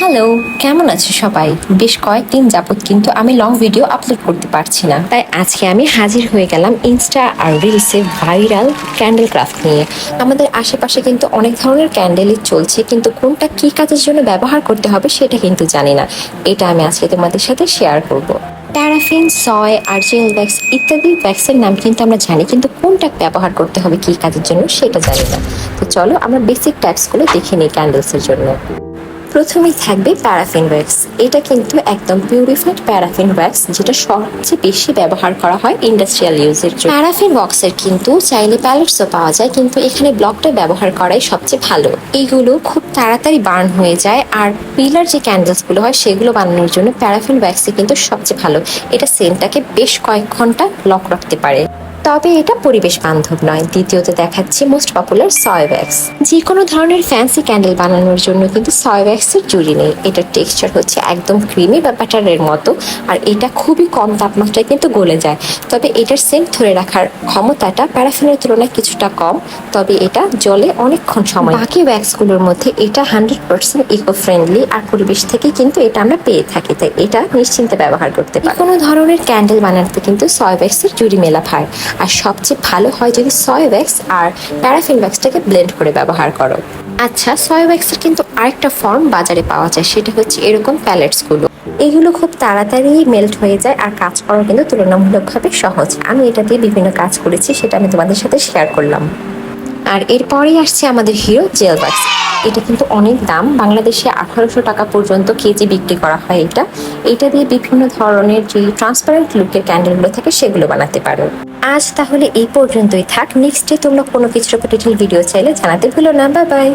Hello, কেমন আছে সবাই? বেশ কয়েকদিন যাবত কিন্তু আমি লং ভিডিও আপলোড করতে পারছি না। তাই আজকে আমি হাজির হয়ে গেলাম ইনস্টা আর রিলসে ভাইরাল ক্যান্ডেল ক্রাফট নিয়ে। আমাদের আশেপাশে কিন্তু অনেক ধরনের ক্যান্ডেলই চলছে, কিন্তু কোনটা কি কাজের জন্য ব্যবহার করতে হবে সেটা কিন্তু জানি না। এটা আমি আজকে তোমাদের সাথে শেয়ার করব। প্যারাফিন সয় আর জেল ভ্যাক্স ইত্যাদি ভ্যাক্সের নাম কিন্তু আমরা জানি, কিন্তু কোনটা ব্যবহার করতে হবে, কি কাজের জন্য সেটা জানি না। তো চলো আমরা বেসিক টাইপসগুলো দেখে নিই ক্যান্ডেলসের জন্য। প্রথমেই থাকবে প্যারাফিন ওয়্যাক্স এটা কিন্তু একদম পিউরিফাইড প্যারাফিন ওয়্যাক্স যেটা সবচেয়ে বেশি ব্যবহার করা হয় ইন্ডাস্ট্রিয়াল ইউজের জন্য। প্যারাফিন ওয়াক্সের কিন্তু চাইলে প্যালেটসও পাওয়া যায়, কিন্তু এখানে ব্লকটা ব্যবহার করাই সবচেয়ে ভালো। এইগুলো খুব তাড়াতাড়ি বার্ন হয়ে যায়, আর পিলার যে ক্যান্ডেলসগুলো হয়, সেগুলো বানানোর জন্য প্যারাফিন ওয়্যাক্সই কিন্তু সবচেয়ে ভালো। এটা সেন্টটাকে বেশ কয়েক ঘণ্টা লক রাখতে পারে। তবে এটা পরিবেশ বান্ধব নয়। দ্বিতীয়তে দেখাচ্ছি মোস্ট পপুলার সয় ওয়্যাক্স যে কোনো ধরনের ফ্যান্সি ক্যান্ডেল বানানোর জন্য কিন্তু সয় ওয়্যাক্সের জুড়ি নেই। এটার টেক্সচার হচ্ছে একদম ক্রিমি বা ব্যাটারের মতো, আর এটা খুবই কম তাপমাত্রায় কিন্তু গলে যায়। তবে এটার সেন্ট ধরে রাখার ক্ষমতাটা প্যারাফিনের তুলনায় কিছুটা কম, তবে এটা জলে অনেকক্ষণ সময় বাকি ওয়্যাক্সগুলোর মধ্যে এটা হান্ড্রেড পার্সেন্ট ইকো ফ্রেন্ডলি আর পরিবেশ থেকে কিন্তু এটা আমরা পেয়ে থাকি, তাই এটা নিশ্চিন্তে ব্যবহার করতে পারি। কোনো ধরনের ক্যান্ডেল বানাতে কিন্তু সয় ওয়্যাক্সের জুড়ি মেলা হয়। আর সবচেয়ে ভালো হয় যদি সয় ওয়্যাক্স আর প্যারাফিন ওয়্যাক্সটাকে ব্লেন্ড করে ব্যবহার করো। আচ্ছা সয় ওয়্যাক্সের কিন্তু আরেকটা ফর্ম বাজারে পাওয়া যায়, সেটা হচ্ছে এরকম প্যালেটসগুলো এগুলো খুব তাড়াতাড়ি মেল্ট হয়ে যায় আর কাজ করা কিন্তু তুলনামূলকভাবে সহজ। আমি এটা দিয়ে বিভিন্ন কাজ করেছি, সেটা আমি তোমাদের সাথে শেয়ার করলাম। আর এরপরেই আসছে আমাদের হিরো জেল বাক্স এটা কিন্তু অনেক দাম। বাংলাদেশে আঠারোশো টাকা পর্যন্ত কেজি বিক্রি করা হয় এটা। এটা দিয়ে বিভিন্ন ধরনের যে ট্রান্সপারেন্ট লুকের ক্যান্ডেলগুলো থাকে, সেগুলো বানাতে পারো। আজ তাহলে এই পর্যন্তই থাক। নেক্সট ডে তোমরা কোনো কিছু ভিডিও চাইলে জানাতে ভুলো না। Bye bye